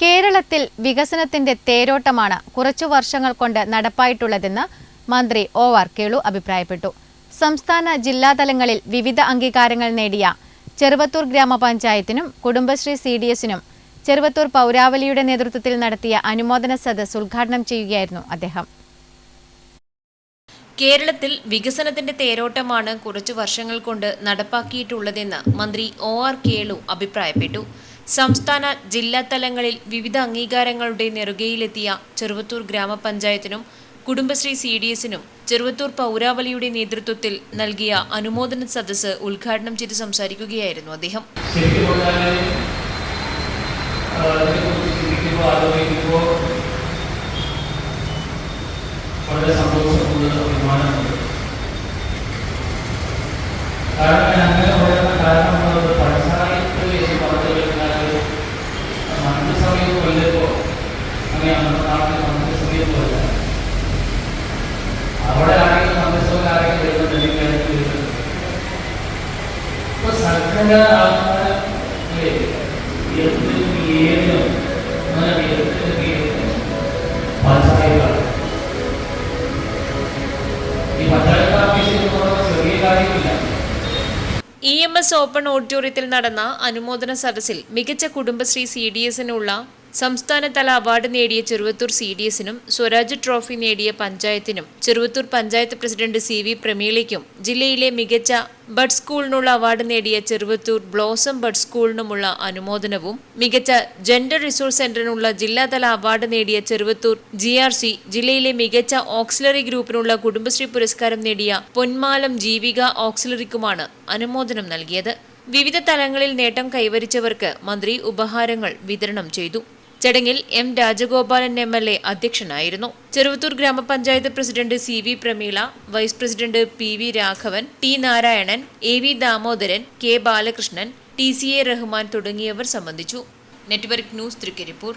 കേരളത്തിൽ വികസനത്തിന്റെ തേരോട്ടമാണ് കുറച്ചു വർഷങ്ങൾ കൊണ്ട് നടപ്പായിട്ടുള്ളതെന്ന് മന്ത്രി ഒ ആർ കേളു അഭിപ്രായപ്പെട്ടു. സംസ്ഥാന ജില്ലാതലങ്ങളിൽ വിവിധ അംഗീകാരങ്ങൾ നേടിയ ചെറുവത്തൂർ ഗ്രാമപഞ്ചായത്തിനും കുടുംബശ്രീ സി ഡി എസിനും ചെറുവത്തൂർ പൗരാവലിയുടെ നേതൃത്വത്തിൽ നടത്തിയ അനുമോദന സദസ് ഉദ്ഘാടനം ചെയ്യുകയായിരുന്നു അദ്ദേഹം. കേരളത്തിൽ വികസനത്തിന്റെ തേരോട്ടമാണ് കുറച്ചു വർഷങ്ങൾ കൊണ്ട് നടപ്പാക്കിയിട്ടുള്ളതെന്ന് മന്ത്രി ഒ ആർ കേളു അഭിപ്രായപ്പെട്ടു. സംസ്ഥാന ജില്ലാ തലങ്ങളിൽ വിവിധ അംഗീകാരങ്ങളുടെ നെറുകയിലെത്തിയ ചെറുവത്തൂർ ഗ്രാമപഞ്ചായത്തിനും കുടുംബശ്രീ സി ഡി എസിനും ചെറുവത്തൂർ പൗരാവലിയുടെ നേതൃത്വത്തിൽ നൽകിയ അനുമോദന സദസ്സ് ഉദ്ഘാടനം ചെയ്ത് സംസാരിക്കുകയായിരുന്നു അദ്ദേഹം. വളരെ സന്തോഷമുള്ള ഇ എം എസ് ഓപ്പൺ ഓഡിറ്റോറിയത്തിൽ നടന്ന അനുമോദന സദസ്സിൽ മികച്ച കുടുംബശ്രീ സി ഡി എസിനുള്ള സംസ്ഥാനതല അവാർഡ് നേടിയ ചെറുവത്തൂർ സി ഡി എസിനും സ്വരാജ് ട്രോഫി നേടിയ പഞ്ചായത്തിനും Cheruvathur panchayat president C V പ്രമീളയ്ക്കും ജില്ലയിലെ മികച്ച ബഡ് സ്കൂളിനുള്ള അവാർഡ് നേടിയ ചെറുവത്തൂർ ബ്ലോസം ബഡ് സ്കൂളിനുമുള്ള അനുമോദനവും മികച്ച ജെൻഡർ റിസോഴ്സ് സെന്ററിനുള്ള ജില്ലാതല അവാർഡ് നേടിയ ചെറുവത്തൂർ ജി ആർ സി ജില്ലയിലെ മികച്ച ഓക്സിലറി ഗ്രൂപ്പിനുള്ള കുടുംബശ്രീ പുരസ്കാരം നേടിയ പൊന്മാലം ജീവിക ഓക്സിലറിക്കുമാണ് അനുമോദനം നൽകിയത്. വിവിധ തലങ്ങളിൽ നേട്ടം കൈവരിച്ചവർക്ക് മന്ത്രി ഉപഹാരങ്ങൾ വിതരണം ചെയ്തു. ചടങ്ങിൽ M Rajagopalan M L A അധ്യക്ഷനായിരുന്നു. ചെറുവത്തൂർ ഗ്രാമപഞ്ചായത്ത് president C V Prameela vice president P V Raghavan T Narayanan A V Damodaran K Balakrishnan T C A Rahman തുടങ്ങിയവർ സംബന്ധിച്ചു. Network news Trikaripur.